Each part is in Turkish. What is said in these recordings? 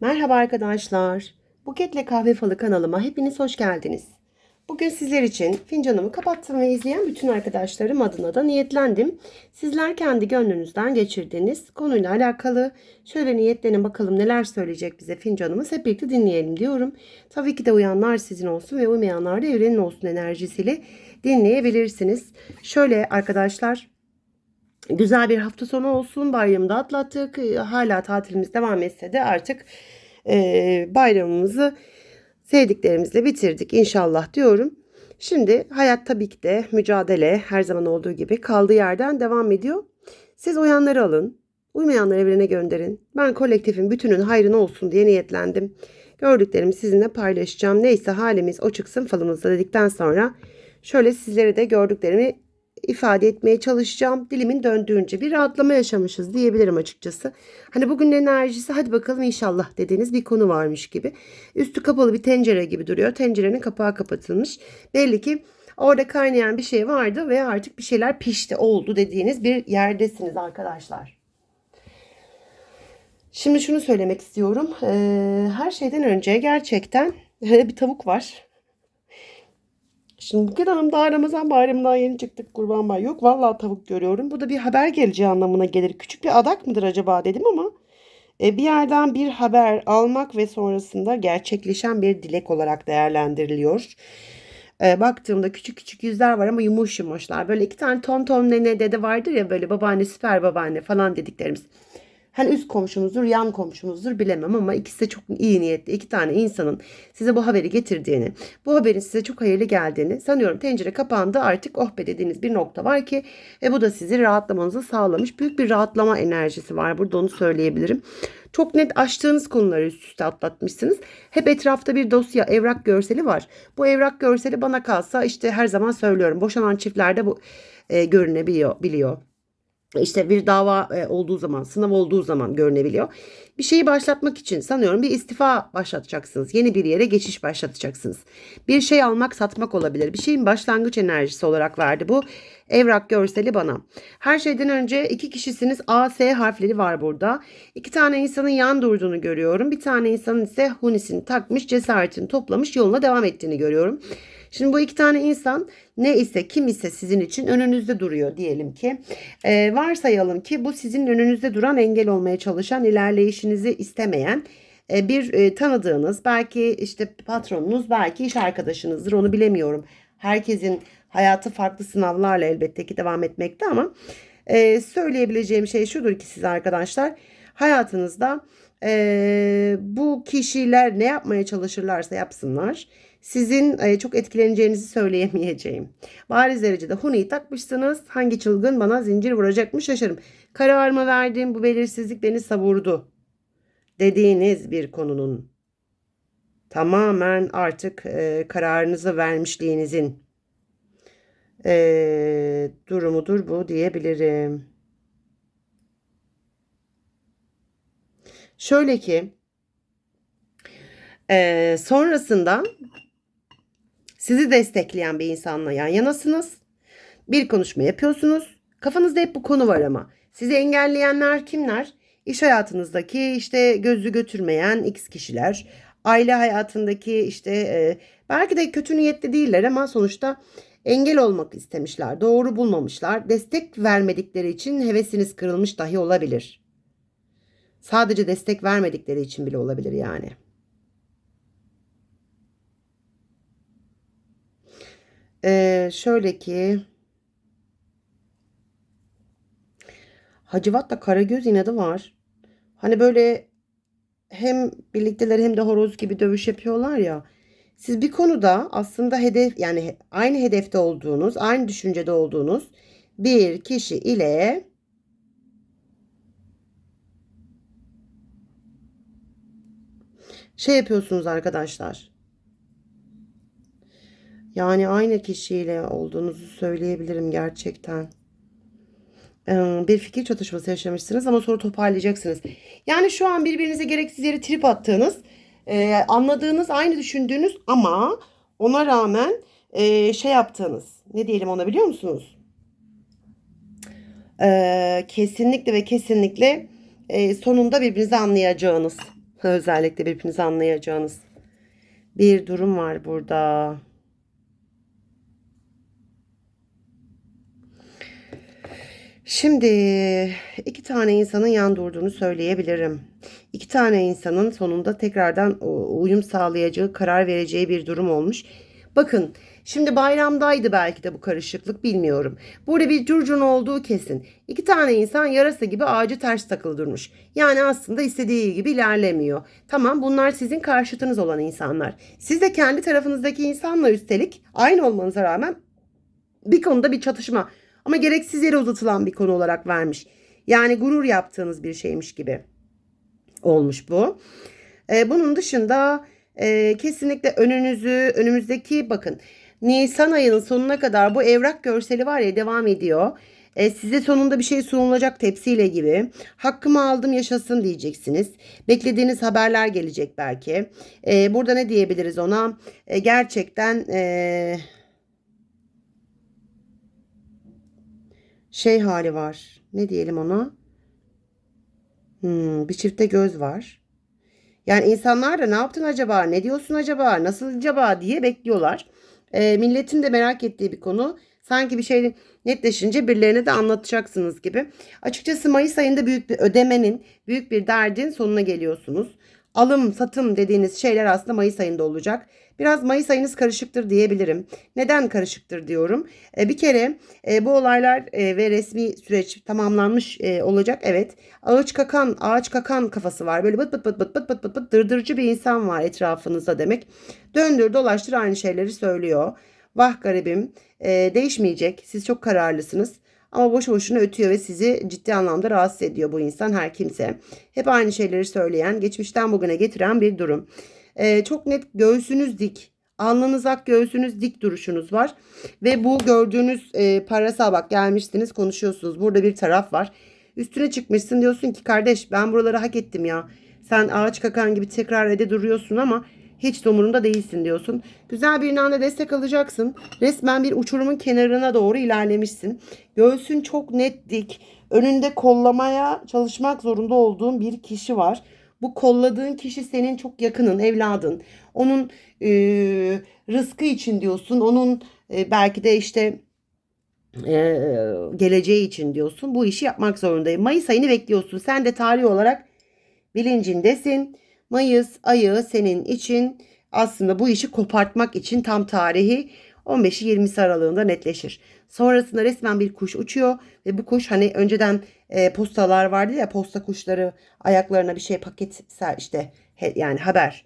Merhaba arkadaşlar. Buketle Kahve Falı kanalıma hepiniz hoş geldiniz. Bugün sizler için fincanımı kapattım ve izleyen bütün arkadaşlarım adına da niyetlendim. Sizler kendi gönlünüzden geçirdiğiniz konuyla alakalı şöyle niyetlenin bakalım neler söyleyecek bize fincanımız hep birlikte dinleyelim diyorum. Tabii ki de uyanlar sizin olsun ve uymayanlar da evrenin olsun enerjisiyle dinleyebilirsiniz. Şöyle arkadaşlar Güzel bir hafta sonu olsun. Bayramı da atlattık. Ee, Hala tatilimiz devam etse de artık e, bayramımızı sevdiklerimizle bitirdik inşallah diyorum. Şimdi hayat tabii ki de mücadele her zaman olduğu gibi kaldığı yerden devam ediyor. Siz uyanları alın. Uymayanları evrene gönderin. Ben kolektifin bütünün hayrına olsun diye niyetlendim. Gördüklerimi sizinle paylaşacağım. Neyse halimiz o çıksın falımızda dedikten sonra şöyle sizlere de gördüklerimi ifade etmeye çalışacağım. Dilimin döndüğünce bir rahatlama yaşamışız diyebilirim açıkçası. Hani bugün enerjisi hadi bakalım inşallah dediğiniz bir konu varmış gibi. Üstü kapalı bir tencere gibi duruyor. Tencerenin kapağı kapatılmış. Belli ki orada kaynayan bir şey vardı ve artık bir şeyler pişti oldu dediğiniz bir yerdesiniz arkadaşlar. Şimdi şunu söylemek istiyorum. Ee, her şeyden önce gerçekten bir tavuk var. Şimdi Buket Hanım daha Ramazan bayramından yeni çıktık kurban bayramı. Yok vallahi tavuk görüyorum. Bu da bir haber geleceği anlamına gelir. Küçük bir adak mıdır acaba dedim ama e, bir yerden bir haber almak ve sonrasında gerçekleşen bir dilek olarak değerlendiriliyor. E, baktığımda küçük küçük yüzler var ama yumuş yumuşlar. Böyle iki tane ton ton nene dede vardır ya böyle babaanne süper babaanne falan dediklerimiz. Hani üst komşumuzdur, yan komşumuzdur bilemem ama ikisi de çok iyi niyetli. iki tane insanın size bu haberi getirdiğini, bu haberin size çok hayırlı geldiğini sanıyorum. Tencere kapandı artık oh be dediğiniz bir nokta var ki ve bu da sizi rahatlamanızı sağlamış. Büyük bir rahatlama enerjisi var burada onu söyleyebilirim. Çok net açtığınız konuları üst üste atlatmışsınız. Hep etrafta bir dosya, evrak görseli var. Bu evrak görseli bana kalsa işte her zaman söylüyorum. Boşanan çiftlerde bu e, görünebiliyor. Biliyor işte bir dava e, olduğu zaman, sınav olduğu zaman görünebiliyor. Bir şeyi başlatmak için sanıyorum bir istifa başlatacaksınız. Yeni bir yere geçiş başlatacaksınız. Bir şey almak, satmak olabilir. Bir şeyin başlangıç enerjisi olarak verdi bu evrak görseli bana. Her şeyden önce iki kişisiniz. A, S harfleri var burada. İki tane insanın yan durduğunu görüyorum. Bir tane insanın ise hunisini takmış, cesaretini toplamış, yoluna devam ettiğini görüyorum. Şimdi bu iki tane insan ne ise kim ise sizin için önünüzde duruyor diyelim ki. E, varsayalım ki bu sizin önünüzde duran engel olmaya çalışan, ilerleyişinizi istemeyen e, bir e, tanıdığınız, belki işte patronunuz, belki iş arkadaşınızdır onu bilemiyorum. Herkesin hayatı farklı sınavlarla elbette ki devam etmekte ama e, söyleyebileceğim şey şudur ki size arkadaşlar hayatınızda bu kişiler ne yapmaya çalışırlarsa yapsınlar sizin çok etkileneceğinizi söyleyemeyeceğim. Bariz derecede Huni'yi takmışsınız. Hangi çılgın bana zincir vuracakmış şaşarım. Kararımı verdim bu belirsizlik beni savurdu. Dediğiniz bir konunun tamamen artık e, kararınızı vermişliğinizin e, durumudur bu diyebilirim. Şöyle ki e, sonrasında sizi destekleyen bir insanla yan yanasınız. Bir konuşma yapıyorsunuz. Kafanızda hep bu konu var ama. Sizi engelleyenler kimler? İş hayatınızdaki işte gözü götürmeyen x kişiler. Aile hayatındaki işte e, belki de kötü niyetli değiller ama sonuçta engel olmak istemişler. Doğru bulmamışlar. Destek vermedikleri için hevesiniz kırılmış dahi olabilir. Sadece destek vermedikleri için bile olabilir yani. Ee, şöyle ki Hacivat'ta Karagöz inadı var. Hani böyle hem birlikteler hem de horoz gibi dövüş yapıyorlar ya. Siz bir konuda aslında hedef yani aynı hedefte olduğunuz, aynı düşüncede olduğunuz bir kişi ile şey yapıyorsunuz arkadaşlar. Yani aynı kişiyle olduğunuzu söyleyebilirim gerçekten. Ee, bir fikir çatışması yaşamışsınız ama sonra toparlayacaksınız. Yani şu an birbirinize gereksiz yere trip attığınız, e, anladığınız, aynı düşündüğünüz ama ona rağmen e, şey yaptığınız. Ne diyelim ona biliyor musunuz? Kesinlikle ve kesinlikle e, sonunda birbirinizi anlayacağınız. Özellikle birbirinizi anlayacağınız bir durum var burada. Şimdi iki tane insanın yan durduğunu söyleyebilirim. İki tane insanın sonunda tekrardan uyum sağlayacağı, karar vereceği bir durum olmuş. Bakın şimdi bayramdaydı belki de bu karışıklık bilmiyorum. Burada bir curcun olduğu kesin. İki tane insan yarasa gibi ağacı ters takılı durmuş. Yani aslında istediği gibi ilerlemiyor. Tamam bunlar sizin karşıtınız olan insanlar. Siz de kendi tarafınızdaki insanla üstelik aynı olmanıza rağmen bir konuda bir çatışma ama gereksiz yere uzatılan bir konu olarak vermiş. Yani gurur yaptığınız bir şeymiş gibi olmuş bu. Ee, bunun dışında e, kesinlikle önünüzü, önümüzdeki bakın Nisan ayının sonuna kadar bu evrak görseli var ya devam ediyor. E, size sonunda bir şey sunulacak tepsiyle gibi. Hakkımı aldım yaşasın diyeceksiniz. Beklediğiniz haberler gelecek belki. E, burada ne diyebiliriz ona? E, gerçekten e, şey hali var. Ne diyelim ona? Hmm, bir çifte göz var. Yani insanlar da ne yaptın acaba, ne diyorsun acaba, nasıl acaba diye bekliyorlar. E, milletin de merak ettiği bir konu. Sanki bir şey netleşince birilerine de anlatacaksınız gibi. Açıkçası Mayıs ayında büyük bir ödemenin, büyük bir derdin sonuna geliyorsunuz. Alım, satım dediğiniz şeyler aslında Mayıs ayında olacak. Biraz Mayıs ayınız karışıktır diyebilirim. Neden karışıktır diyorum. E, bir kere e, bu olaylar e, ve resmi süreç tamamlanmış e, olacak. Evet. Ağaç kakan, ağaç kakan kafası var. Böyle bıt bıt bıt bıt bıt bıt bıt bıt dırdırıcı bir insan var etrafınızda demek. Döndür dolaştır aynı şeyleri söylüyor. Vah garibim e, değişmeyecek. Siz çok kararlısınız. Ama boşu boşuna ötüyor ve sizi ciddi anlamda rahatsız ediyor bu insan her kimse. Hep aynı şeyleri söyleyen, geçmişten bugüne getiren bir durum. Ee, çok net göğsünüz dik. Alnınız ak göğsünüz dik duruşunuz var. Ve bu gördüğünüz e, parasal bak gelmişsiniz konuşuyorsunuz. Burada bir taraf var. Üstüne çıkmışsın diyorsun ki kardeş ben buraları hak ettim ya. Sen ağaç kakan gibi tekrar ede duruyorsun ama hiç de umurunda değilsin diyorsun. Güzel bir inanla destek alacaksın. Resmen bir uçurumun kenarına doğru ilerlemişsin. Göğsün çok net dik. Önünde kollamaya çalışmak zorunda olduğun bir kişi var. Bu kolladığın kişi senin çok yakının, evladın. Onun e, rızkı için diyorsun. Onun e, belki de işte e, geleceği için diyorsun. Bu işi yapmak zorundayım. Mayıs ayını bekliyorsun. Sen de tarih olarak bilincindesin. Mayıs ayı senin için aslında bu işi kopartmak için tam tarihi 15'i 20'si aralığında netleşir. Sonrasında resmen bir kuş uçuyor ve bu kuş hani önceden e, postalar vardı ya posta kuşları ayaklarına bir şey paket işte he, yani haber.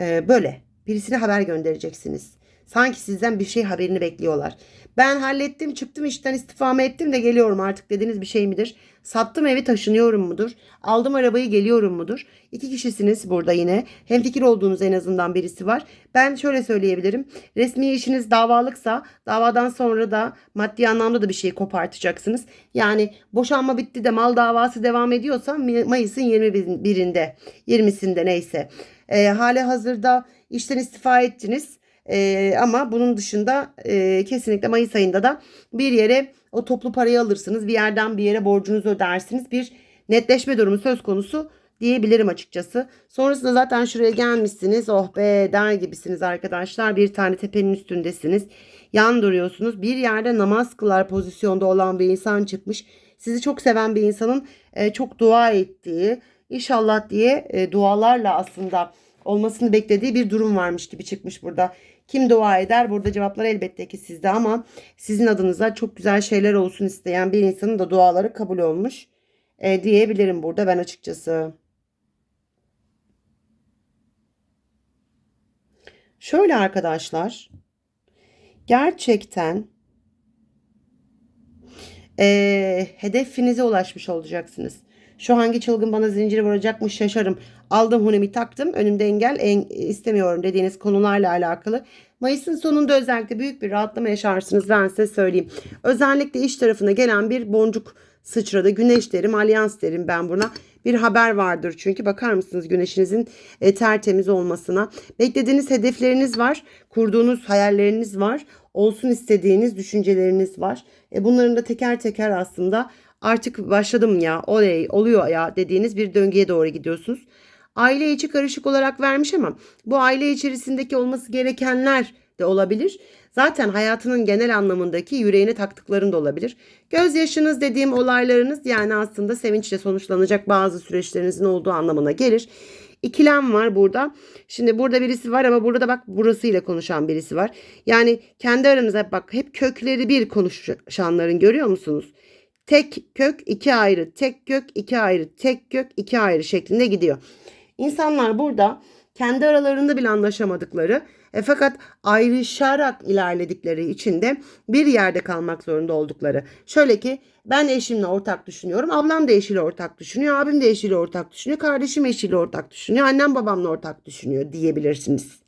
E, böyle birisine haber göndereceksiniz. Sanki sizden bir şey haberini bekliyorlar. Ben hallettim çıktım işten istifamı ettim de geliyorum artık dediğiniz bir şey midir? Sattım evi taşınıyorum mudur? Aldım arabayı geliyorum mudur? İki kişisiniz burada yine. Hem fikir olduğunuz en azından birisi var. Ben şöyle söyleyebilirim. Resmi işiniz davalıksa davadan sonra da maddi anlamda da bir şey kopartacaksınız. Yani boşanma bitti de mal davası devam ediyorsa Mayıs'ın 21'inde 20'sinde neyse. E, hali hazırda işten istifa ettiniz e, ama bunun dışında e, kesinlikle Mayıs ayında da bir yere o toplu parayı alırsınız. Bir yerden bir yere borcunuzu ödersiniz. Bir netleşme durumu söz konusu diyebilirim açıkçası. Sonrasında zaten şuraya gelmişsiniz. Oh be der gibisiniz arkadaşlar. Bir tane tepenin üstündesiniz. Yan duruyorsunuz. Bir yerde namaz kılar pozisyonda olan bir insan çıkmış. Sizi çok seven bir insanın e, çok dua ettiği, inşallah diye e, dualarla aslında olmasını beklediği bir durum varmış gibi çıkmış burada. Kim dua eder? Burada cevaplar elbette ki sizde ama sizin adınıza çok güzel şeyler olsun isteyen bir insanın da duaları kabul olmuş e, diyebilirim burada ben açıkçası. Şöyle arkadaşlar gerçekten e, hedefinize ulaşmış olacaksınız. Şu hangi çılgın bana zinciri vuracakmış şaşarım. Aldım hunemi taktım. Önümde engel en, istemiyorum dediğiniz konularla alakalı. Mayıs'ın sonunda özellikle büyük bir rahatlama yaşarsınız ben size söyleyeyim. Özellikle iş tarafına gelen bir boncuk sıçradı. Güneş derim, alyans derim ben buna. Bir haber vardır çünkü bakar mısınız güneşinizin e, tertemiz olmasına. Beklediğiniz hedefleriniz var, kurduğunuz hayalleriniz var, olsun istediğiniz düşünceleriniz var. E, bunların da teker teker aslında artık başladım ya oley oluyor ya dediğiniz bir döngüye doğru gidiyorsunuz. aile içi karışık olarak vermiş ama bu aile içerisindeki olması gerekenler de olabilir. Zaten hayatının genel anlamındaki yüreğine taktıkların da olabilir. Gözyaşınız dediğim olaylarınız yani aslında sevinçle sonuçlanacak bazı süreçlerinizin olduğu anlamına gelir. İkilem var burada. Şimdi burada birisi var ama burada da bak burasıyla konuşan birisi var. Yani kendi aranızda bak hep kökleri bir konuşanların görüyor musunuz? Tek kök iki ayrı, tek kök iki ayrı, tek kök iki ayrı şeklinde gidiyor. İnsanlar burada kendi aralarında bile anlaşamadıkları e, fakat ayrışarak ilerledikleri için de bir yerde kalmak zorunda oldukları. Şöyle ki ben eşimle ortak düşünüyorum. Ablam da eşiyle ortak düşünüyor. Abim de eşiyle ortak düşünüyor. Kardeşim eşiyle ortak düşünüyor. Annem babamla ortak düşünüyor diyebilirsiniz.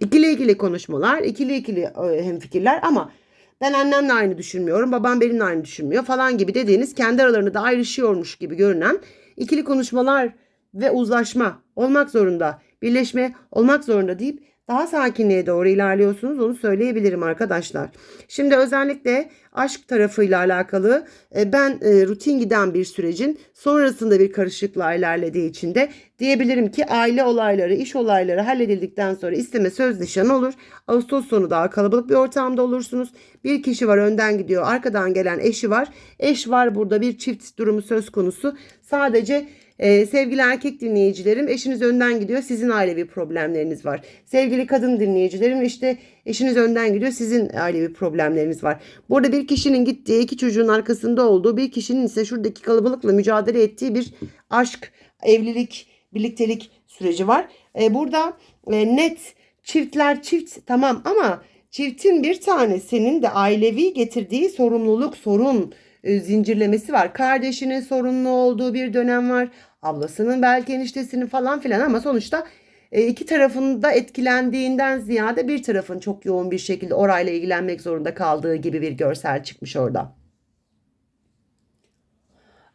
İkili ikili konuşmalar, ikili ikili e, hemfikirler ama ben annemle aynı düşünmüyorum, babam benimle aynı düşünmüyor falan gibi dediğiniz kendi aralarında da ayrışıyormuş gibi görünen ikili konuşmalar ve uzlaşma olmak zorunda, birleşme olmak zorunda deyip daha sakinliğe doğru ilerliyorsunuz onu söyleyebilirim arkadaşlar. Şimdi özellikle aşk tarafıyla alakalı e, ben e, rutin giden bir sürecin sonrasında bir karışıklığa ilerlediği için de diyebilirim ki aile olayları, iş olayları halledildikten sonra isteme söz nişan olur. Ağustos sonu daha kalabalık bir ortamda olursunuz. Bir kişi var önden gidiyor, arkadan gelen eşi var. Eş var burada bir çift durumu söz konusu. Sadece ee, sevgili erkek dinleyicilerim eşiniz önden gidiyor sizin ailevi problemleriniz var. Sevgili kadın dinleyicilerim işte eşiniz önden gidiyor sizin ailevi problemleriniz var. Burada bir kişinin gittiği iki çocuğun arkasında olduğu bir kişinin ise şuradaki kalabalıkla mücadele ettiği bir aşk, evlilik, birliktelik süreci var. Ee, burada e, net çiftler çift tamam ama çiftin bir tanesinin de ailevi getirdiği sorumluluk sorun e, zincirlemesi var. Kardeşinin sorunlu olduğu bir dönem var. Ablasının belki eniştesinin falan filan ama sonuçta e, iki tarafın da etkilendiğinden ziyade bir tarafın çok yoğun bir şekilde orayla ilgilenmek zorunda kaldığı gibi bir görsel çıkmış orada.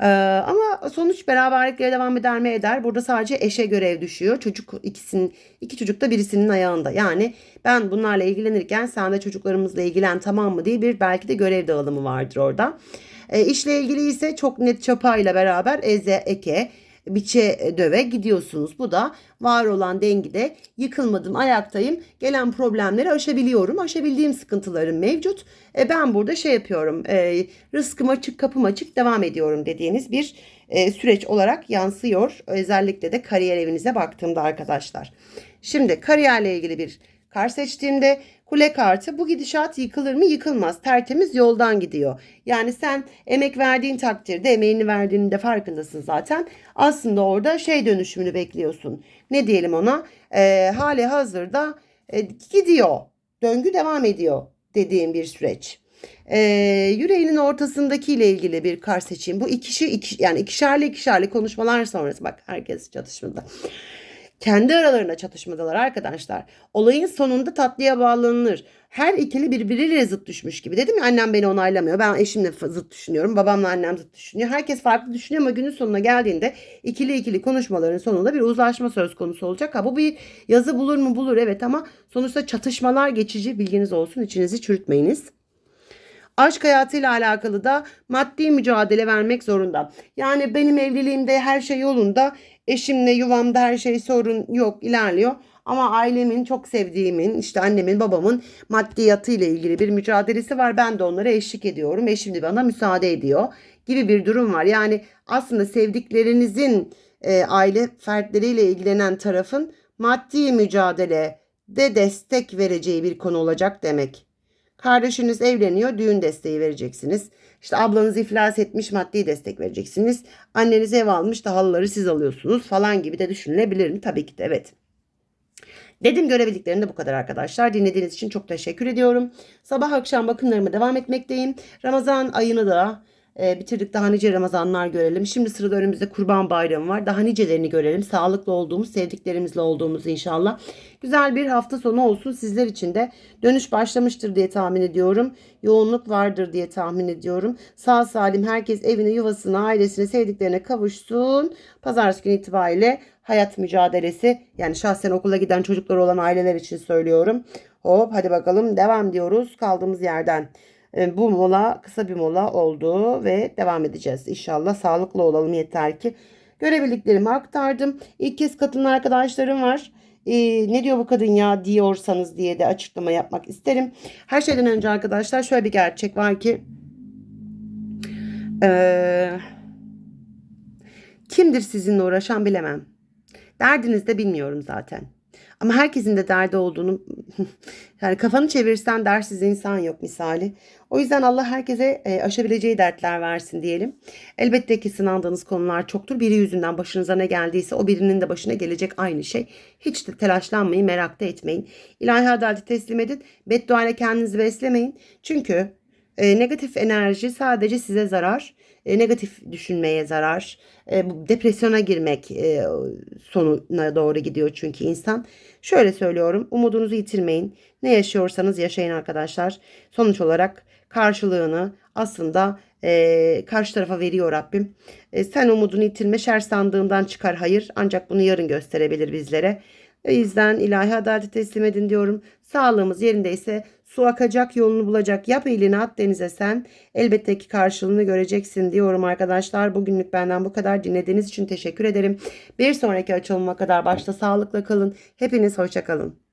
Ee, ama sonuç beraberlikleri devam eder mi eder. Burada sadece eşe görev düşüyor. Çocuk ikisinin iki çocuk da birisinin ayağında. Yani ben bunlarla ilgilenirken sen de çocuklarımızla ilgilen tamam mı diye bir belki de görev dağılımı vardır orada. E, işle ilgili ise çok net çapayla beraber eze, eke, biçe döve gidiyorsunuz. Bu da var olan dengede yıkılmadım ayaktayım. Gelen problemleri aşabiliyorum. Aşabildiğim sıkıntılarım mevcut. E, ben burada şey yapıyorum. E, rızkım açık kapım açık devam ediyorum dediğiniz bir e, süreç olarak yansıyor. Özellikle de kariyer evinize baktığımda arkadaşlar. Şimdi kariyerle ilgili bir kar seçtiğimde kule kartı bu gidişat yıkılır mı yıkılmaz tertemiz yoldan gidiyor. Yani sen emek verdiğin takdirde emeğini verdiğinin de farkındasın zaten. Aslında orada şey dönüşümünü bekliyorsun. Ne diyelim ona e, hali hazırda e, gidiyor döngü devam ediyor dediğim bir süreç. E, yüreğinin ortasındaki ile ilgili bir kar seçeyim. Bu ikişi iki, yani ikişerli ikişerli konuşmalar sonrası bak herkes çatışmada. Kendi aralarında çatışmadalar arkadaşlar. Olayın sonunda tatlıya bağlanılır. Her ikili birbiriyle zıt düşmüş gibi. Dedim ya annem beni onaylamıyor. Ben eşimle zıt düşünüyorum. Babamla annem zıt düşünüyor. Herkes farklı düşünüyor ama günün sonuna geldiğinde ikili ikili konuşmaların sonunda bir uzlaşma söz konusu olacak. Ha bu bir yazı bulur mu bulur evet ama sonuçta çatışmalar geçici bilginiz olsun. içinizi çürütmeyiniz. Aşk hayatıyla alakalı da maddi mücadele vermek zorunda. Yani benim evliliğimde her şey yolunda. Eşimle yuvamda her şey sorun yok ilerliyor. Ama ailemin çok sevdiğimin işte annemin babamın maddiyatı ile ilgili bir mücadelesi var. Ben de onlara eşlik ediyorum. Eşim de bana müsaade ediyor gibi bir durum var. Yani aslında sevdiklerinizin e, aile fertleriyle ilgilenen tarafın maddi mücadele de destek vereceği bir konu olacak demek. Kardeşiniz evleniyor, düğün desteği vereceksiniz. İşte ablanız iflas etmiş, maddi destek vereceksiniz. Anneniz ev almış da halıları siz alıyorsunuz falan gibi de düşünülebilir mi? Tabii ki de evet. Dedim görebildiklerim de bu kadar arkadaşlar. Dinlediğiniz için çok teşekkür ediyorum. Sabah akşam bakımlarıma devam etmekteyim. Ramazan ayını da e, bitirdik. Daha nice Ramazanlar görelim. Şimdi sırada önümüzde Kurban Bayramı var. Daha nicelerini görelim. Sağlıklı olduğumuz, sevdiklerimizle olduğumuz inşallah. Güzel bir hafta sonu olsun sizler için de. Dönüş başlamıştır diye tahmin ediyorum. Yoğunluk vardır diye tahmin ediyorum. Sağ salim herkes evine, yuvasına, ailesine, sevdiklerine kavuşsun. Pazartesi günü itibariyle hayat mücadelesi yani şahsen okula giden çocuklar olan aileler için söylüyorum. Hop hadi bakalım devam diyoruz kaldığımız yerden. E, bu mola kısa bir mola oldu ve devam edeceğiz. İnşallah sağlıklı olalım yeter ki. Görebildiklerimi aktardım. İlk kez katılan arkadaşlarım var. Ee, ne diyor bu kadın ya diyorsanız diye de açıklama yapmak isterim. Her şeyden önce arkadaşlar şöyle bir gerçek var ki ee, kimdir sizinle uğraşan bilemem. Derdiniz de bilmiyorum zaten. Ama herkesin de derdi olduğunu yani kafanı çevirsen dersiz insan yok misali. O yüzden Allah herkese e, aşabileceği dertler versin diyelim. Elbette ki sınandığınız konular çoktur. Biri yüzünden başınıza ne geldiyse o birinin de başına gelecek aynı şey. Hiç de telaşlanmayın, merak da etmeyin. İlahi adaleti teslim edin. Beddua ile kendinizi beslemeyin. Çünkü e, negatif enerji sadece size zarar. E, negatif düşünmeye zarar. E, depresyona girmek e, sonuna doğru gidiyor çünkü insan. Şöyle söylüyorum. Umudunuzu yitirmeyin. Ne yaşıyorsanız yaşayın arkadaşlar. Sonuç olarak karşılığını aslında karşı tarafa veriyor Rabbim. Sen umudunu yitirme şer sandığından çıkar hayır. Ancak bunu yarın gösterebilir bizlere. O yüzden ilahi adaleti teslim edin diyorum. Sağlığımız yerindeyse su akacak yolunu bulacak. Yap elini at denize sen. Elbette ki karşılığını göreceksin diyorum arkadaşlar. Bugünlük benden bu kadar. Dinlediğiniz için teşekkür ederim. Bir sonraki açılıma kadar başta sağlıkla kalın. Hepiniz hoşça kalın.